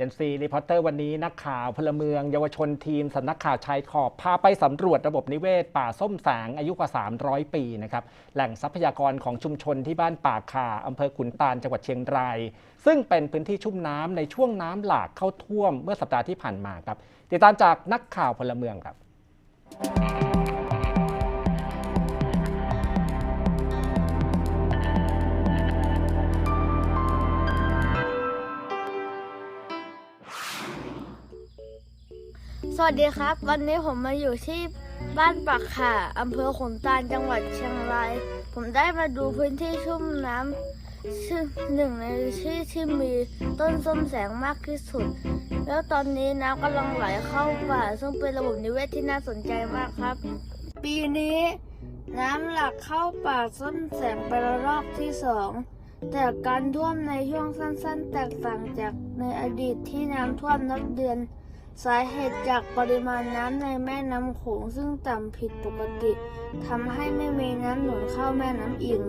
จนซีรีพอร์เตอร์วันนี้นักข่าวพลเมือง เยาวชนทีมสำนักข่าวชายขอบ พาไปสำรวจระบบนิเวศ ป่าส้มแสงอายุกว่า 300 ปีนะครับแหล่งทรัพยากรของชุมชนที่บ้านป่าขาอำเภอขุนตาลจังหวัดเชียงราย ซึ่งเป็นพื้นที่ชุ่มน้ำในช่วงน้ำหลากเข้าท่วมเมื่อสัปดาห์ที่ผ่านมาครับติดตามจากนักข่าวพลเมืองครับ สวัสดีครับ วันนี้ผมมาอยู่ที่บ้านปักข่าอำเภอขนตาลจังหวัดเชียงราย ผมได้มาดูพื้นที่ชุ่มน้ำซึ่งหนึ่งในที่ที่มีต้นส้มแสงมากที่สุด แล้วตอนนี้น้ำกำลังไหลเข้าป่าซึ่งเป็นระบบนิเวศที่น่าสนใจมากครับ ปีนี้น้ำหลักเข้าป่าส้มแสงไประลอกที่สองแต่การท่วมในช่วงสั้น ๆ แตกต่างจากในอดีตที่น้ำท่วมนับเดือน สาเหตุจากปริมาณน้ำในแม่น้ำโขงซึ่งต่ำผิดปกติทำให้ไม่มีน้ำหนุนเข้าแม่น้ำอิง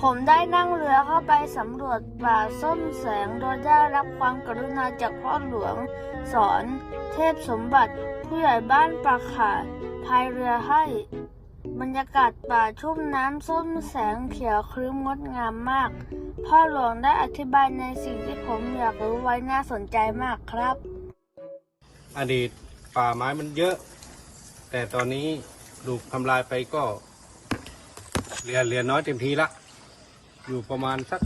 ผมได้นั่งเรือเข้าไปสำรวจป่าส้มแสงโดยได้รับความกรุณาจากพ่อหลวง สอน เทพสมบัติ ผู้ใหญ่บ้านปากขาพายเรือให้ บรรยากาศป่าชุ่มน้ำส้มแสงเขียวครึ้มงดงามมาก พ่อหลวงได้อธิบายในสิ่งที่ผมอยากรู้ไว้น่าสนใจมากครับ อดีตป่าไม้มันเยอะ แต่ตอนนี้ถูกทำลายไปก็เหลือเหลือน้อยเต็มทีละ อยู่ประมาณสัก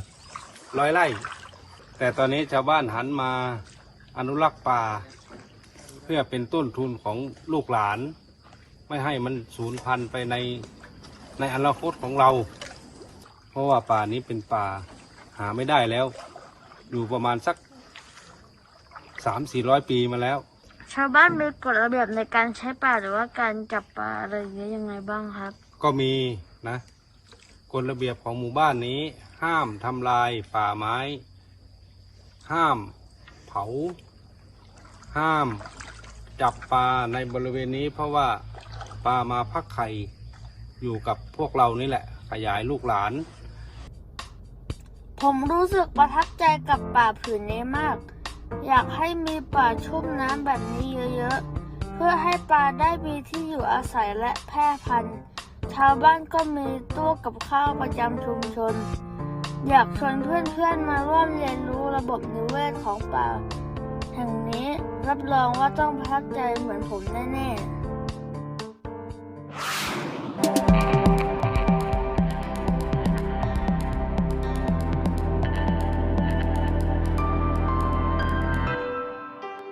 ร้อยไร่ แต่ตอนนี้ชาวบ้านหันมาอนุรักษ์ป่า เพื่อเป็นต้นทุนของลูกหลาน ไม่ให้มันสูญพันธุ์ไปในในอนาคตของเรา เพราะว่าป่านี้เป็นป่าหาไม่ได้แล้ว อยู่ประมาณสักสามสี่ร้อยปีมาแล้ว ชาวบ้านมีกฎระเบียบในการใช้ป่าหรือว่าการจับปลาอะไรอย่างเงี้ยยังไงบ้างครับ ก็มีนะกฎระเบียบของหมู่บ้านนี้ ห้ามทำลายป่าไม้ ห้ามเผา ห้ามจับปลาในบริเวณนี้เพราะว่า ปลามาพักไข่อยู่กับพวกเรานี่แหละ ขยายลูกหลาน ผมรู้สึกประทับใจกับป่าผืนนี้มาก อยากให้มีป่าชุ่มน้ำแบบนี้เยอะๆ เพื่อให้ปลาได้มีที่อยู่อาศัยและแพร่พันธุ์ ชาวบ้านก็มีตู้กับข้าวประจำชุมชน อยากชวนเพื่อนๆมาร่วมเรียนรู้ระบบนิเวศของป่าแห่งนี้รับรองว่าต้องประทับใจเหมือนผมแน่ๆ